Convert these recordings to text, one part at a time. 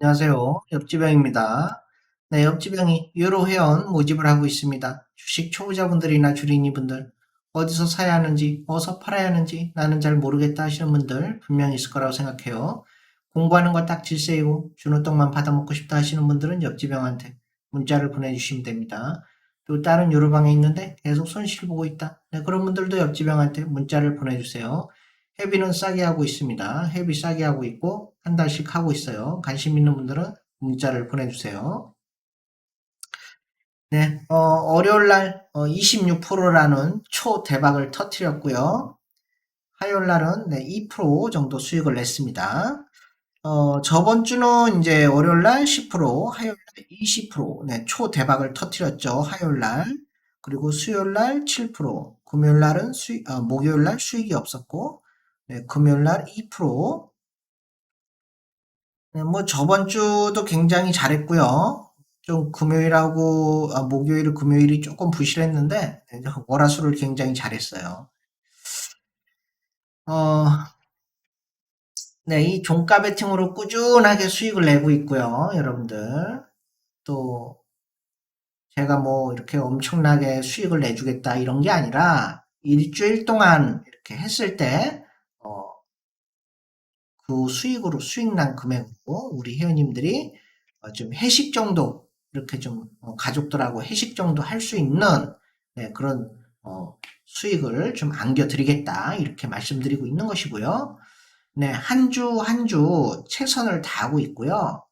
안녕하세요. 옆지병입니다. 네, 옆지병이 유로 회원 모집을 하고 있습니다. 주식 초보자분들이나 주린이분들, 어디서 사야 하는지, 어디서 팔아야 하는지 나는 잘 모르겠다 하시는 분들 분명히 있을 거라고 생각해요. 공부하는 거 딱 질세이고 주는 떡만 받아먹고 싶다 하시는 분들은 옆지병한테 문자를 보내주시면 됩니다. 또 다른 유로방에 있는데 계속 손실 보고 있다. 네, 그런 분들도 옆지병한테 문자를 보내주세요. 회비는 싸게 하고 있습니다. 회비 싸게 하고 있고 한 달씩 하고 있어요. 관심 있는 분들은 문자를 보내주세요. 네, 어, 월요일 날 26%라는 초 대박을 터트렸고요. 화요일 날은 네, 2% 정도 수익을 냈습니다. 어, 저번 주는 이제 월요일 날 10%, 화요일 날 20%, 네, 초 대박을 터트렸죠. 화요일 날. 그리고 수요일 날 7%, 금요일 날은 수익, 어, 목요일 날 수익이 없었고, 네, 금요일 날 2%, 네, 뭐 저번 주도 굉장히 잘했고요. 좀 금요일하고 아, 목요일, 금요일이 조금 부실했는데 네, 월화수를 굉장히 잘했어요. 어, 네, 이 종가 베팅으로 꾸준하게 수익을 내고 있고요, 여러분들. 또 제가 뭐 이렇게 엄청나게 수익을 내주겠다 이런 게 아니라 일주일 동안 이렇게 했을 때 어, 그 수익으로 수익 난 금액으로 우리 회원님들이 어, 좀 회식 정도 이렇게 좀 어, 가족들하고 회식 정도 할 수 있는 네, 그런 어, 수익을 좀 안겨드리겠다 이렇게 말씀드리고 있는 것이고요. 네, 한 주 한 주 최선을 다하고 있고요.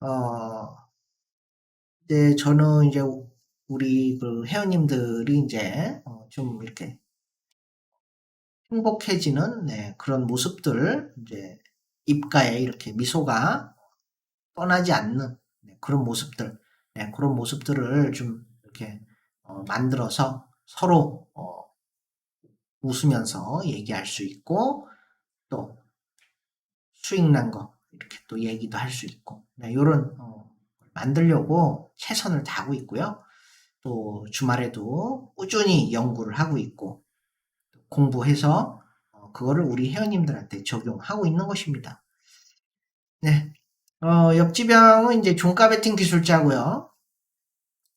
어, 네, 저는 이제 우리 그 회원님들이 이제 어, 좀 이렇게 행복해지는 네, 그런 모습들 이제 입가에 이렇게 미소가 떠나지 않는 네, 그런 모습들 네, 그런 모습들을 좀 이렇게 어, 만들어서 서로 어, 웃으면서 얘기할 수 있고 또 수익 난 거 이렇게 또 얘기도 할 수 있고 네, 이런 어, 만들려고 최선을 다하고 있고요. 또 주말에도 꾸준히 연구를 하고 있고 공부해서 어, 그거를 우리 회원님들한테 적용하고 있는 것입니다. 네, 어, 역지병은 이제 종가 베팅 기술자고요.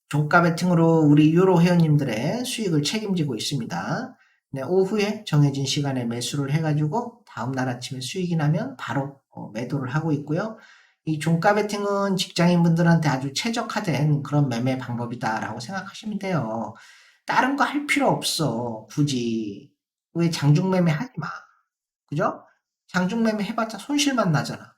종가 베팅으로 우리 유로 회원님들의 수익을 책임지고 있습니다. 네, 오후에 정해진 시간에 매수를 해가지고 다음날 아침에 수익이 나면 바로 어, 매도를 하고 있고요. 이 종가 베팅은 직장인분들한테 아주 최적화된 그런 매매 방법이다라고 생각하시면 돼요. 다른 거 할 필요 없어. 굳이. 왜 장중매매 하지 마. 그죠? 장중매매 해봤자 손실만 나잖아.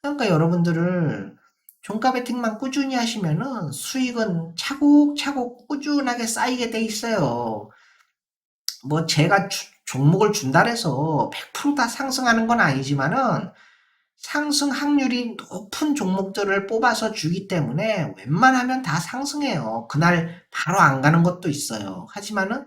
그러니까 여러분들을 종가 베팅만 꾸준히 하시면은 수익은 차곡차곡 꾸준하게 쌓이게 돼 있어요. 뭐 제가 주, 종목을 준다 해서 100%다 상승하는 건 아니지만은 상승 확률이 높은 종목들을 뽑아서 주기 때문에 웬만하면 다 상승해요. 그날 바로 안 가는 것도 있어요. 하지만은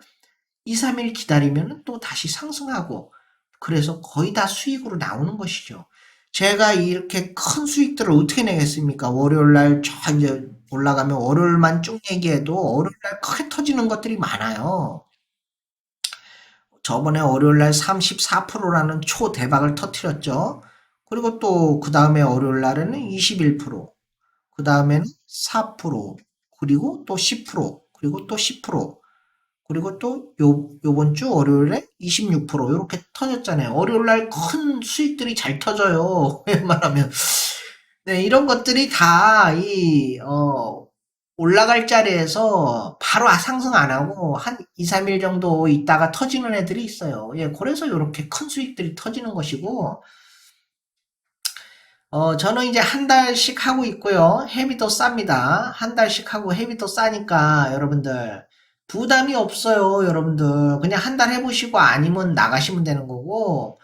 2, 3일 기다리면 또 다시 상승하고 그래서 거의 다 수익으로 나오는 것이죠. 제가 이렇게 큰 수익들을 어떻게 내겠습니까? 월요일 날저 이제 올라가면 월요일만 쭉 얘기해도 월요일 날 크게 터지는 것들이 많아요. 저번에 월요일 날 34%라는 초 대박을 터트렸죠. 그리고 또 그 다음에 월요일 날에는 21%, 그 다음에는 4%, 그리고 또 10%, 그리고 또 10%, 그리고 또 요, 요번 주 월요일에 26% 이렇게 터졌잖아요. 월요일 날 큰 수익들이 잘 터져요. 웬만하면. 네, 이런 것들이 다, 이, 어, 올라갈 자리에서 바로 상승 안 하고 한 2, 3일 정도 있다가 터지는 애들이 있어요. 예, 그래서 이렇게 큰 수익들이 터지는 것이고, 어, 저는 이제 한 달씩 하고 있고요. 헤비도 쌉니다. 한 달씩 하고 헤비도 싸니까 여러분들 부담이 없어요. 여러분들 그냥 한 달 해보시고 아니면 나가시면 되는 거고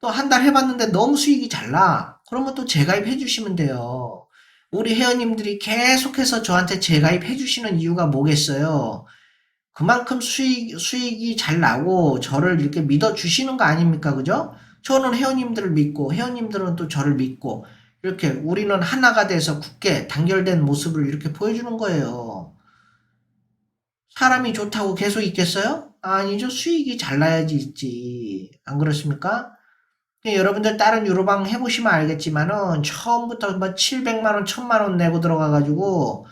또 한 달 해봤는데 너무 수익이 잘 나. 그러면 또 재가입해 주시면 돼요. 우리 회원님들이 계속해서 저한테 재가입해 주시는 이유가 뭐겠어요? 그만큼 수익, 수익이 잘 나고 저를 이렇게 믿어 주시는 거 아닙니까? 그죠? 저는 회원님들을 믿고 회원님들은 또 저를 믿고 이렇게 우리는 하나가 돼서 굳게 단결된 모습을 이렇게 보여주는 거예요. 사람이 좋다고 계속 있겠어요? 아니죠. 수익이 잘 나야지 있지. 안 그렇습니까? 근데 여러분들 다른 유로방 해보시면 알겠지만은 처음부터 뭐 700만 원, 1000만 원 내고 들어가가지고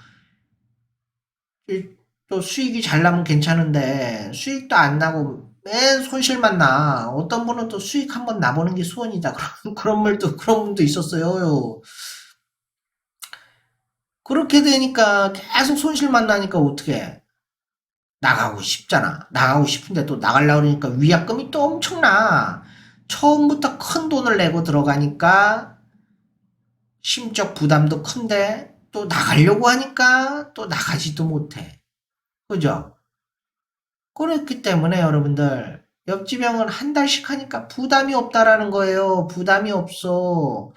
이- 또 수익이 잘 나면 괜찮은데 수익도 안 나고 맨 손실만 나. 어떤 분은 또 수익 한번 나보는 게 소원이다. 그런 그런 말도 그런 분도 있었어요. 그렇게 되니까 계속 손실만 나니까 어떻게 나가고 싶잖아. 나가고 싶은데 또 나가려고 그러니까 위약금이 또 엄청나. 처음부터 큰 돈을 내고 들어가니까 심적 부담도 큰데 또 나가려고 하니까 또 나가지도 못해. 그죠? 그렇기 때문에 여러분들 옆집 형은 한 달씩 하니까 부담이 없다라는 거예요. 부담이 없어.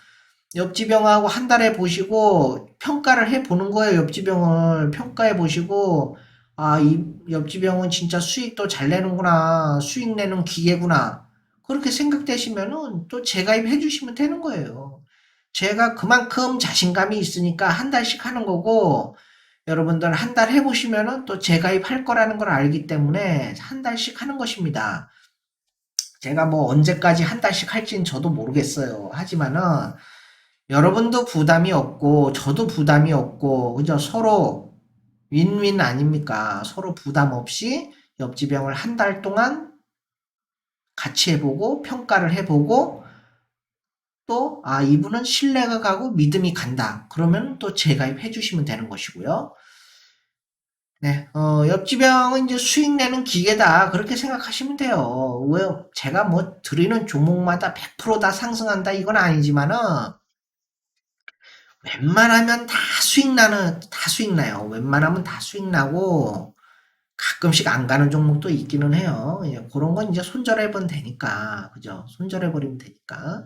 옆집 형하고 한 달에 보시고 평가를 해 보는 거예요. 옆집 형을 평가해 보시고 아, 이 옆집 형은 진짜 수익도 잘 내는구나. 수익 내는 기계구나. 그렇게 생각되시면은 또 재가입해 주시면 되는 거예요. 제가 그만큼 자신감이 있으니까 한 달씩 하는 거고 여러분들 한 달 해보시면은 또 재가입할 거라는 걸 알기 때문에 한 달씩 하는 것입니다. 제가 뭐 언제까지 한 달씩 할지는 저도 모르겠어요. 하지만은 여러분도 부담이 없고 저도 부담이 없고 그죠? 서로 윈윈 아닙니까? 서로 부담 없이 옆집 형을 한 달 동안 같이 해보고 평가를 해보고 또, 아, 이분은 신뢰가 가고 믿음이 간다. 그러면 또 재가입해 주시면 되는 것이고요. 네, 어, 옆집 형은 이제 수익 내는 기계다. 그렇게 생각하시면 돼요. 왜, 제가 뭐 드리는 종목마다 100%다 상승한다. 이건 아니지만은, 웬만하면 다 수익 나는, 다 수익 나요. 웬만하면 다 수익 나고, 가끔씩 안 가는 종목도 있기는 해요. 예, 그런 건 이제 손절해버리면 되니까. 그죠? 손절해 버리면 되니까.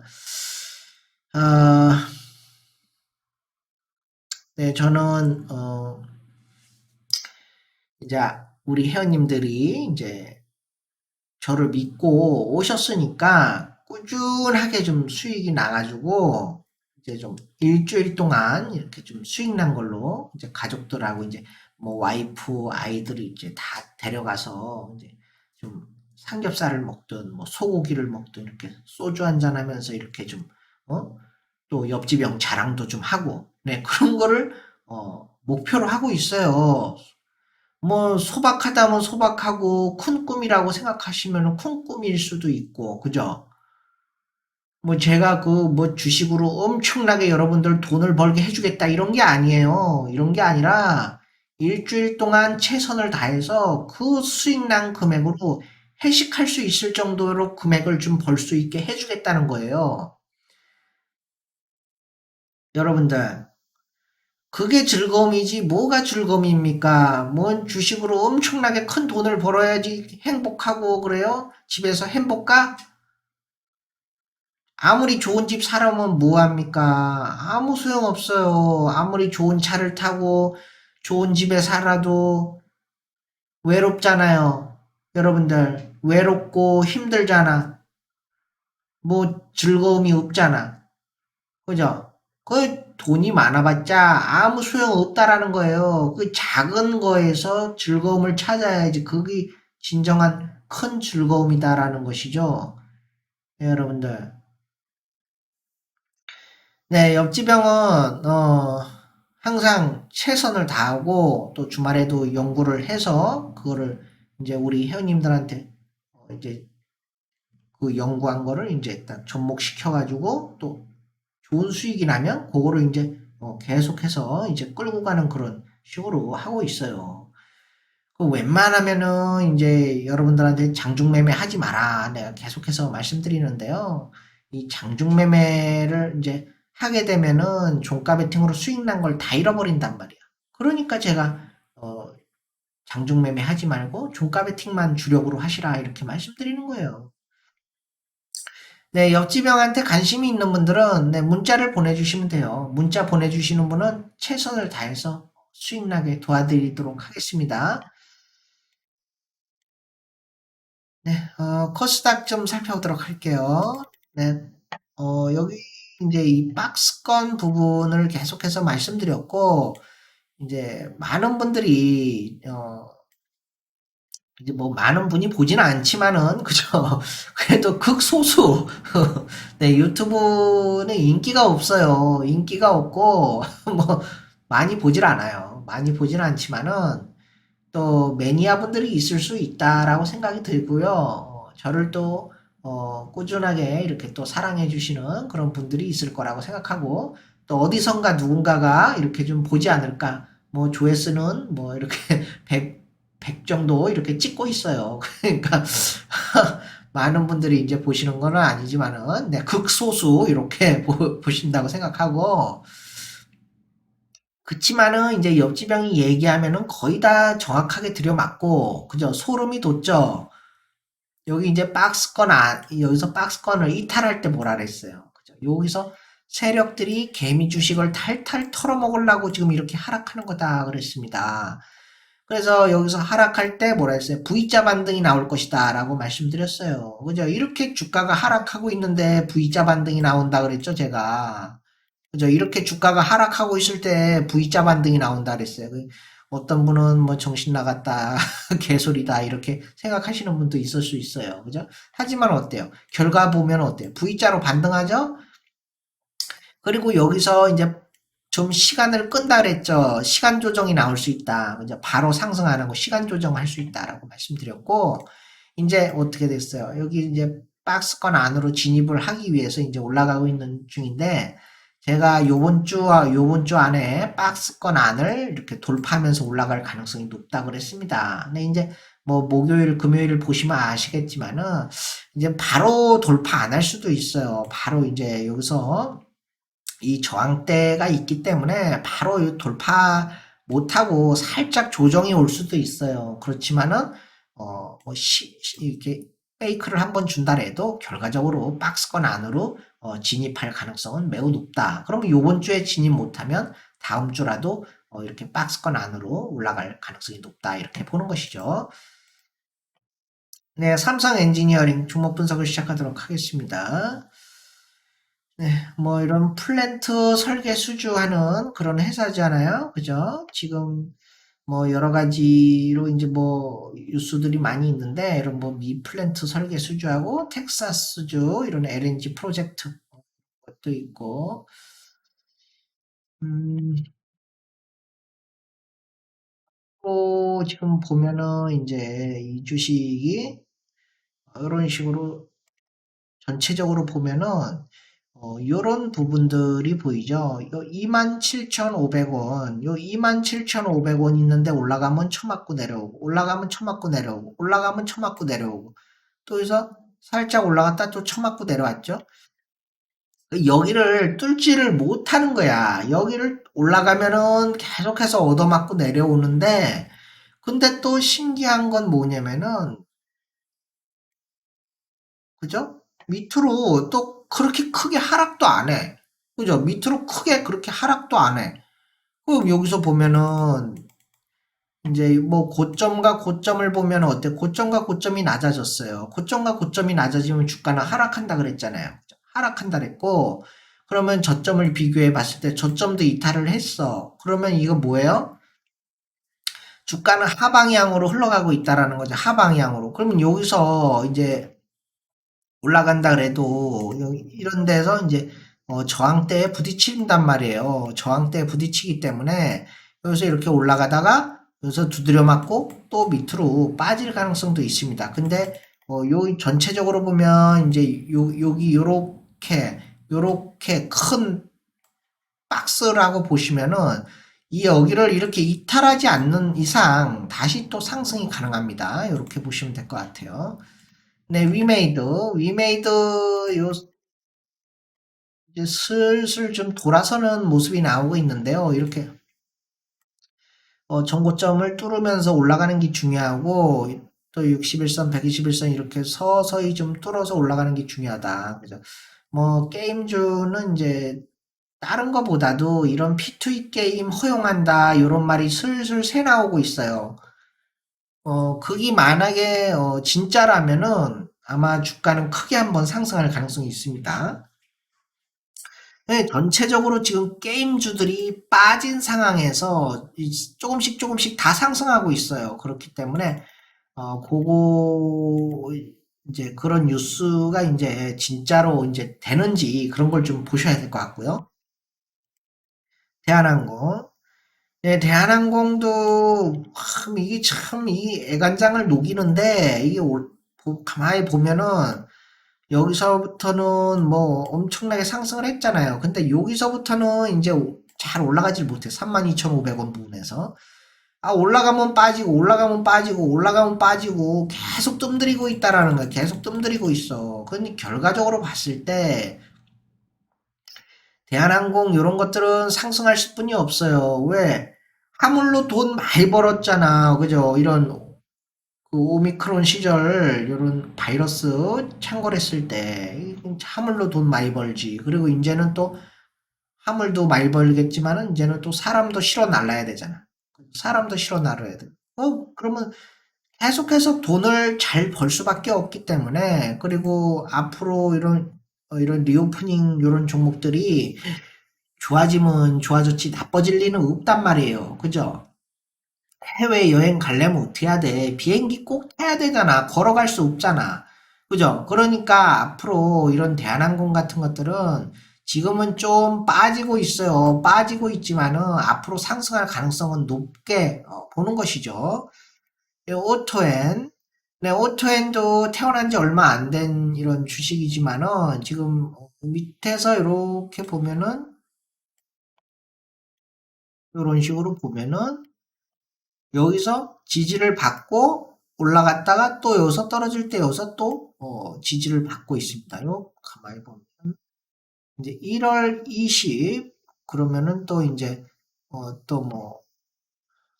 아, 네, 저는, 어, 이제 우리 회원님들이 이제 저를 믿고 오셨으니까 꾸준하게 좀 수익이 나가지고 이제 좀 일주일 동안 이렇게 좀 수익 난 걸로 이제 가족들하고 이제 뭐 와이프 아이들이 이제 다 데려가서 이제 좀 삼겹살을 먹든 뭐 소고기를 먹든 이렇게 소주 한잔 하면서 이렇게 좀 어? 또 옆집 형 자랑도 좀 하고 네 그런 거를 어 목표로 하고 있어요. 뭐 소박하다면 소박하고 큰 꿈이라고 생각하시면 큰 꿈일 수도 있고 그죠? 뭐 제가 그 뭐 주식으로 엄청나게 여러분들 돈을 벌게 해주겠다 이런 게 아니에요. 이런 게 아니라 일주일 동안 최선을 다해서 그 수익 난 금액으로 회식할 수 있을 정도로 금액을 좀 벌 수 있게 해주겠다는 거예요. 여러분들 그게 즐거움이지 뭐가 즐거움입니까? 뭔 주식으로 엄청나게 큰 돈을 벌어야지 행복하고 그래요? 집에서 행복가? 아무리 좋은 집 살아면 뭐합니까? 아무 소용 없어요. 아무리 좋은 차를 타고 좋은 집에 살아도 외롭잖아요. 여러분들, 외롭고 힘들잖아. 뭐 즐거움이 없잖아. 그죠? 그 돈이 많아봤자 아무 소용 없다라는 거예요. 그 작은 거에서 즐거움을 찾아야지 그게 진정한 큰 즐거움이다라는 것이죠. 네, 여러분들. 네, 옆집 형은 어, 항상 최선을 다하고 또 주말에도 연구를 해서 그거를 이제 우리 회원님들한테 어, 이제 그 연구한 거를 이제 딱 접목시켜 가지고 또 좋은 수익이 나면 그거를 이제 어, 계속해서 이제 끌고 가는 그런 식으로 하고 있어요. 그 웬만하면은 이제 여러분들한테 장중매매 하지 마라. 내가 계속해서 말씀드리는데요. 이 장중매매를 이제 하게 되면은 종가 베팅으로 수익 난 걸 다 잃어버린단 말이야. 그러니까 제가 어, 장중 매매 하지 말고 종가 베팅만 주력으로 하시라 이렇게 말씀드리는 거예요. 네, 옆집 형한테 관심이 있는 분들은 네, 문자를 보내주시면 돼요. 문자 보내주시는 분은 최선을 다해서 수익 나게 도와드리도록 하겠습니다. 네, 어, 코스닥 좀 살펴보도록 할게요. 네, 어, 여기 이제 이 박스권 부분을 계속해서 말씀드렸고, 이제 많은 분들이, 어, 이제 뭐 많은 분이 보지는 않지만은 그죠? 그래도 극소수 네 유튜브는 인기가 없어요. 인기가 없고 뭐 많이 보질 않아요. 많이 보진 않지만은 또 매니아 분들이 있을 수 있다라고 생각이 들고요. 어, 저를 또 어, 꾸준하게 이렇게 또 사랑해 주시는 그런 분들이 있을 거라고 생각하고 또 어디선가 누군가가 이렇게 좀 보지 않을까. 뭐 조회수는 뭐 이렇게 100, 100 정도 이렇게 찍고 있어요. 그러니까 많은 분들이 이제 보시는 건 아니지만은 네, 극소수 이렇게 보, 보신다고 생각하고 그치만은 이제 옆집 형이 얘기하면은 거의 다 정확하게 들여맞고 그죠? 소름이 돋죠. 여기 이제 박스권 안, 여기서 박스권을 이탈할 때 뭐라 그랬어요. 그죠? 여기서 세력들이 개미 주식을 탈탈 털어먹으려고 지금 이렇게 하락하는 거다 그랬습니다. 그래서 여기서 하락할 때 뭐라 했어요? V자 반등이 나올 것이다 라고 말씀드렸어요. 그죠? 이렇게 주가가 하락하고 있는데 V자 반등이 나온다 그랬죠, 제가. 그죠? 이렇게 주가가 하락하고 있을 때 V자 반등이 나온다 그랬어요. 그 어떤 분은 뭐 정신 나갔다, 개소리다, 이렇게 생각하시는 분도 있을 수 있어요. 그죠? 하지만 어때요? 결과 보면 어때요? V자로 반등하죠? 그리고 여기서 이제 좀 시간을 끈다 그랬죠. 시간 조정이 나올 수 있다. 그죠? 바로 상승하는 거 시간 조정할 수 있다라고 말씀드렸고, 이제 어떻게 됐어요? 여기 이제 박스권 안으로 진입을 하기 위해서 이제 올라가고 있는 중인데, 제가 요번 주와 요번 주 안에 박스권 안을 이렇게 돌파하면서 올라갈 가능성이 높다 그랬습니다. 근데 이제 뭐 목요일, 금요일 보시면 아시겠지만은 이제 바로 돌파 안 할 수도 있어요. 바로 이제 여기서 이 저항대가 있기 때문에 바로 돌파 못하고 살짝 조정이 올 수도 있어요. 그렇지만은 어, 뭐 시, 이렇게 페이크를 한번 준다 해도 결과적으로 박스권 안으로 어, 진입할 가능성은 매우 높다. 그러면 요번 주에 진입 못하면 다음 주라도 어, 이렇게 박스권 안으로 올라갈 가능성이 높다. 이렇게 보는 것이죠. 네, 삼성 엔지니어링 종목 분석을 시작하도록 하겠습니다. 네, 뭐 이런 플랜트 설계 수주하는 그런 회사잖아요. 그죠? 지금 뭐 여러 가지로 이제 뭐 뉴스들이 많이 있는데 이런 뭐 미 플랜트 설계 수주하고 텍사스주 이런 LNG 프로젝트 것도 있고. 음, 또 지금 보면은 이제 이 주식이 이런 식으로 전체적으로 보면은 어, 요런 부분들이 보이죠. 요 27,500원, 요 27,500원 있는데 올라가면 쳐맞고 내려오고, 올라가면 쳐맞고 내려오고, 올라가면 쳐맞고 내려오고, 또 여기서 살짝 올라갔다 또 쳐맞고 내려왔죠. 여기를 뚫지를 못하는 거야. 여기를 올라가면은 계속해서 얻어맞고 내려오는데, 근데 또 신기한 건 뭐냐면은, 그죠? 밑으로 또 그렇게 크게 하락도 안 해. 그죠? 밑으로 크게 그렇게 하락도 안 해. 그럼 여기서 보면은 이제 뭐 고점과 고점을 보면 어때? 고점과 고점이 낮아졌어요. 고점과 고점이 낮아지면 주가는 하락한다 그랬잖아요. 하락한다 그랬고 그러면 저점을 비교해 봤을 때 저점도 이탈을 했어. 그러면 이거 뭐예요? 주가는 하방향으로 흘러가고 있다라는 거죠. 하방향으로. 그러면 여기서 이제 올라간다 그래도 이런 데서 이제 어, 저항대에 부딪힌단 말이에요. 저항대에 부딪히기 때문에 여기서 이렇게 올라가다가 여기서 두드려 맞고 또 밑으로 빠질 가능성도 있습니다. 근데 어, 요 전체적으로 보면 이제 요, 여기 요렇게 요렇게 큰 박스라고 보시면은 이 여기를 이렇게 이탈하지 않는 이상 다시 또 상승이 가능합니다. 이렇게 보시면 될 것 같아요. 네, 위메이드. 위메이드 요 이제 슬슬 좀 돌아서는 모습이 나오고 있는데요. 이렇게 어, 정고점을 뚫으면서 올라가는 게 중요하고 또 61선, 121선 이렇게 서서히 좀 뚫어서 올라가는 게 중요하다. 그죠? 뭐 게임주는 이제 다른 거보다도 이런 P2E 게임 허용한다 이런 말이 슬슬 새 나오고 있어요. 어, 그게 만약에 어, 진짜라면은 아마 주가는 크게 한번 상승할 가능성이 있습니다. 네, 전체적으로 지금 게임주들이 빠진 상황에서 조금씩 조금씩 다 상승하고 있어요. 그렇기 때문에 어, 그거, 이제 그런 뉴스가 이제 진짜로 이제 되는지 그런 걸 좀 보셔야 될 것 같고요. 대한항공. 네, 대한항공도 참 이게 참 이 애간장을 녹이는데 이게 가만히 보면은 여기서부터는 뭐 엄청나게 상승을 했잖아요. 근데 여기서부터는 이제 오- 잘 올라가질 못해. 32,500 원 부분에서. 아, 올라가면 빠지고, 올라가면 빠지고, 올라가면 빠지고, 계속 뜸들이고 있다라는 거야. 계속 뜸들이고 있어. 근데 결과적으로 봤을 때, 대한항공 이런 것들은 상승할 수뿐이 없어요. 왜? 화물로 돈 많이 벌었잖아. 그죠? 이런 그 오미크론 시절 이런 바이러스 창궐했을 때 화물로 돈 많이 벌지. 그리고 이제는 또 화물도 많이 벌겠지만은 이제는 또 사람도 실어 날라야 되잖아. 사람도 실어 날아야 돼. 어, 그러면 계속해서 돈을 잘 벌 수밖에 없기 때문에 그리고 앞으로 이런 어, 이런 리오프닝 이런 종목들이 좋아지면 좋아졌지 나빠질 리는 없단 말이에요. 그죠? 해외 여행 가려면 어떻게 해야 돼? 비행기 꼭 타야 되잖아. 걸어갈 수 없잖아. 그죠? 그러니까 앞으로 이런 대한항공 같은 것들은 지금은 좀 빠지고 있어요. 빠지고 있지만은 앞으로 상승할 가능성은 높게 어, 보는 것이죠. 예, 오토엔. 네, 오토엔도 태어난 지 얼마 안 된 이런 주식이지만은 지금 밑에서 이렇게 보면은 이런 식으로 보면은 여기서 지지를 받고 올라갔다가 또 여기서 떨어질 때 여기서 또 어, 지지를 받고 있습니다. 요 가만히 보면 이제 1월 20 그러면은 또 이제 어, 또뭐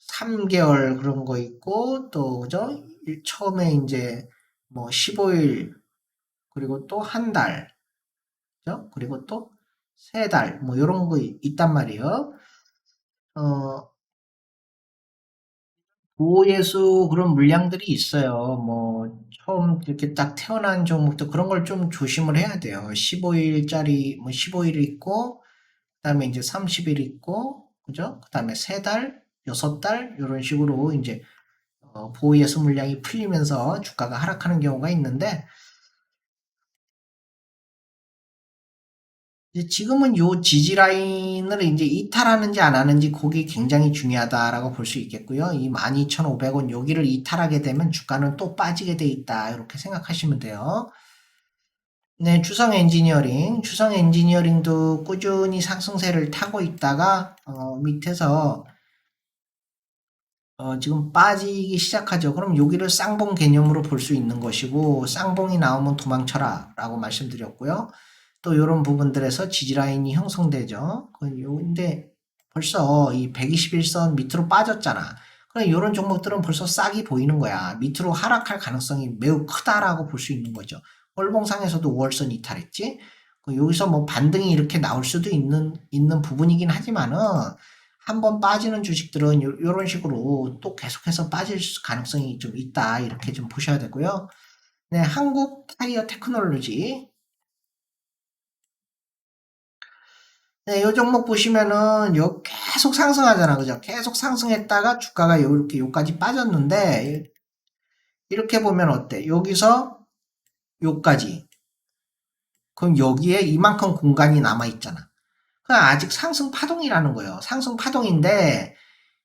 3개월 그런 거 있고 또 그죠? 일- 처음에 이제 뭐 15일 그리고 또 한 달, 그죠? 그리고 또 세 달, 뭐 이런 거 있- 있단 말이에요. 어, 보호예수 그런 물량들이 있어요. 뭐 처음 이렇게 딱 태어난 종목도 그런 걸 좀 조심을 해야 돼요. 15일짜리 뭐 15일 있고 그다음에 이제 30일 있고 그죠? 그다음에 세 달, 여섯 달 이런 식으로 이제 어, 보호 예수 물량이 풀리면서 주가가 하락하는 경우가 있는데 지금은 요 지지 라인을 이제 이탈하는지 안 하는지 그게 굉장히 중요하다라고 볼 수 있겠고요. 이 12,500원 여기를 이탈하게 되면 주가는 또 빠지게 돼 있다. 이렇게 생각하시면 돼요. 네, 주성 엔지니어링. 주성 엔지니어링도 꾸준히 상승세를 타고 있다가 어, 밑에서 어, 지금 빠지기 시작하죠. 그럼 여기를 쌍봉 개념으로 볼 수 있는 것이고 쌍봉이 나오면 도망쳐라 라고 말씀드렸고요. 또 이런 부분들에서 지지라인이 형성되죠. 근데 벌써 이 121선 밑으로 빠졌잖아. 그럼 이런 종목들은 벌써 싹이 보이는 거야. 밑으로 하락할 가능성이 매우 크다라고 볼 수 있는 거죠. 월봉상에서도 5월선 이탈했지. 그 여기서 뭐 반등이 이렇게 나올 수도 있는 있는 부분이긴 하지만은 한번 빠지는 주식들은 요, 런 식으로 또 계속해서 빠질 가능성이 좀 있다 이렇게 좀 보셔야 되고요. 네, 한국 타이어 테크놀로지 네, 요 종목 보시면은 요 계속 상승하잖아. 그죠? 계속 상승했다가 주가가 요렇게 요까지 빠졌는데 이렇게 보면 어때? 여기서 요까지. 그럼 여기에 이만큼 공간이 남아 있잖아. 그럼 아직 상승 파동이라는 거예요. 상승 파동인데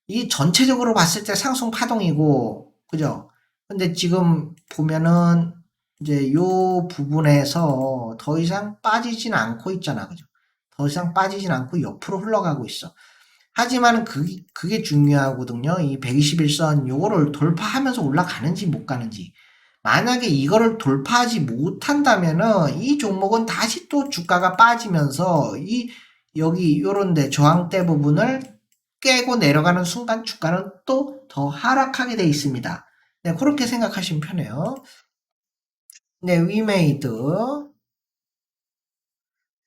이 전체적으로 봤을 때 상승 파동이고 그죠? 근데 지금 보면은 이제 요 부분에서 더 이상 빠지진 않고 있잖아. 그죠? 더 이상 빠지진 않고 옆으로 흘러가고 있어. 하지만 그게, 그게 중요하거든요. 이 121선 요거를 돌파하면서 올라가는지 못 가는지. 만약에 이거를 돌파하지 못한다면은 이 종목은 다시 또 주가가 빠지면서 이 여기 요런데 저항대 부분을 깨고 내려가는 순간 주가는 또 더 하락하게 돼 있습니다. 네, 그렇게 생각하시면 편해요. 네, 위메이드.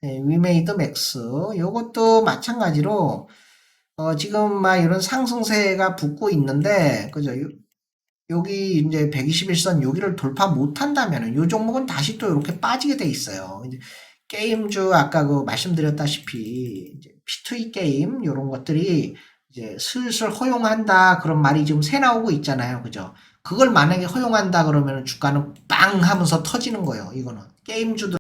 네, 위메이드 맥스. 요것도 마찬가지로, 어, 지금 막 이런 상승세가 붙고 있는데, 그죠? 요, 여기 이제 121선 여기를 돌파 못 한다면은 요 종목은 다시 또 이렇게 빠지게 돼 있어요. 게임주 아까 그 말씀드렸다시피 이제 P2E 게임 이런 것들이 이제 슬슬 허용한다 그런 말이 지금 새 나오고 있잖아요. 그죠? 그걸 만약에 허용한다 그러면 주가는 빵 하면서 터지는 거예요. 이거는 게임주들